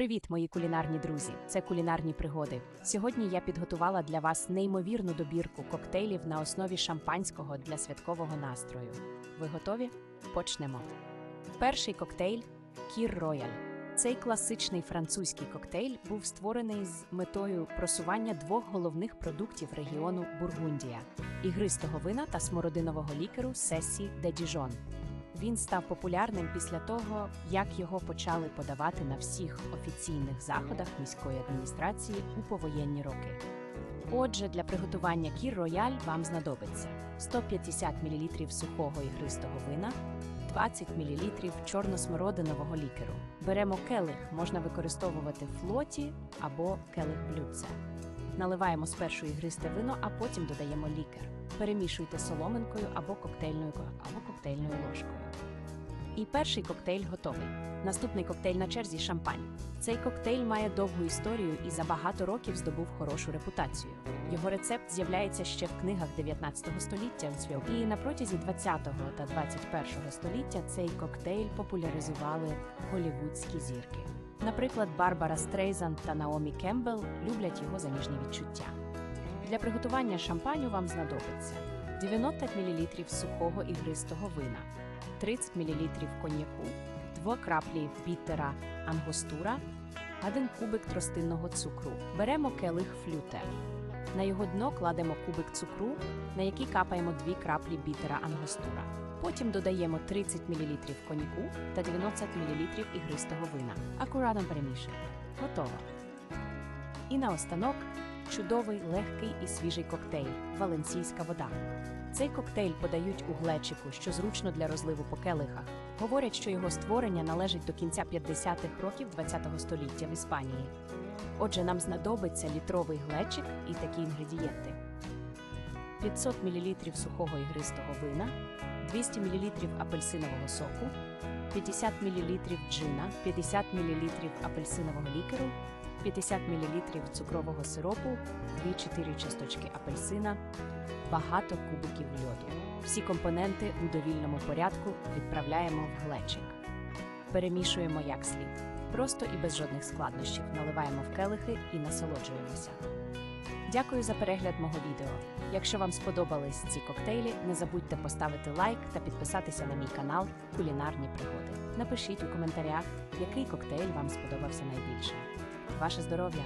Привіт, мої кулінарні друзі! Це кулінарні пригоди. Сьогодні я підготувала для вас неймовірну добірку коктейлів на основі шампанського для святкового настрою. Ви готові? Почнемо. Перший коктейль Кір Рояль. Цей класичний французький коктейль був створений з метою просування двох головних продуктів регіону Бургундія ігристого вина та смородинового лікеру Сесі де Діжон. Він став популярним після того, як його почали подавати на всіх офіційних заходах міської адміністрації у повоєнні роки. Отже, для приготування кір рояль вам знадобиться 150 мл сухого ігристого вина, 20 мл чорносмородинового лікеру. Беремо келих, можна використовувати флоті або келих блюдце. Наливаємо спершу ігристе вино, а потім додаємо лікер. Перемішуйте соломинкою або коктейльною або коктейльною ложкою. І перший коктейль готовий. Наступний коктейль на черзі шампань. Цей коктейль має довгу історію і за багато років здобув хорошу репутацію. Його рецепт з'являється ще в книгах 19 століття і на протязі 20 та 21 століття цей коктейль популяризували голівудські зірки. Наприклад, Барбара Стрейзанд та Наомі Кембл люблять його за ніжні відчуття. Для приготування шампаню вам знадобиться 90 мл сухого ігристого вина, 30 мл коньяку, 2 краплі бітера ангостура, 1 кубик тростинного цукру. Беремо келих флюте. На його дно кладемо кубик цукру, на який капаємо 2 краплі бітера ангостура. Потім додаємо 30 мл коньяку та 90 мл ігристого вина. Акуратно перемішуємо. Готово. І наостанок чудовий, легкий і свіжий коктейль Валенційська вода. Цей коктейль подають у глечику, що зручно для розливу по келихах. Говорять, що його створення належить до кінця 50-х років ХХ століття в Іспанії. Отже, нам знадобиться літровий глечик і такі інгредієнти: 500 мл сухого ігристого вина, 200 мл апельсинового соку, 50 мл джина, 50 мл апельсинового лікеру, 50 мл цукрового сиропу, 2-4 часточки апельсина, багато кубиків льоду. Всі компоненти у довільному порядку відправляємо в глечик. Перемішуємо як слід. Просто і без жодних складнощів наливаємо в келихи і насолоджуємося. Дякую за перегляд мого відео. Якщо вам сподобались ці коктейлі, не забудьте поставити лайк та підписатися на мій канал Кулінарні пригоди. Напишіть у коментарях, який коктейль вам сподобався найбільше. Ваше здоров'я!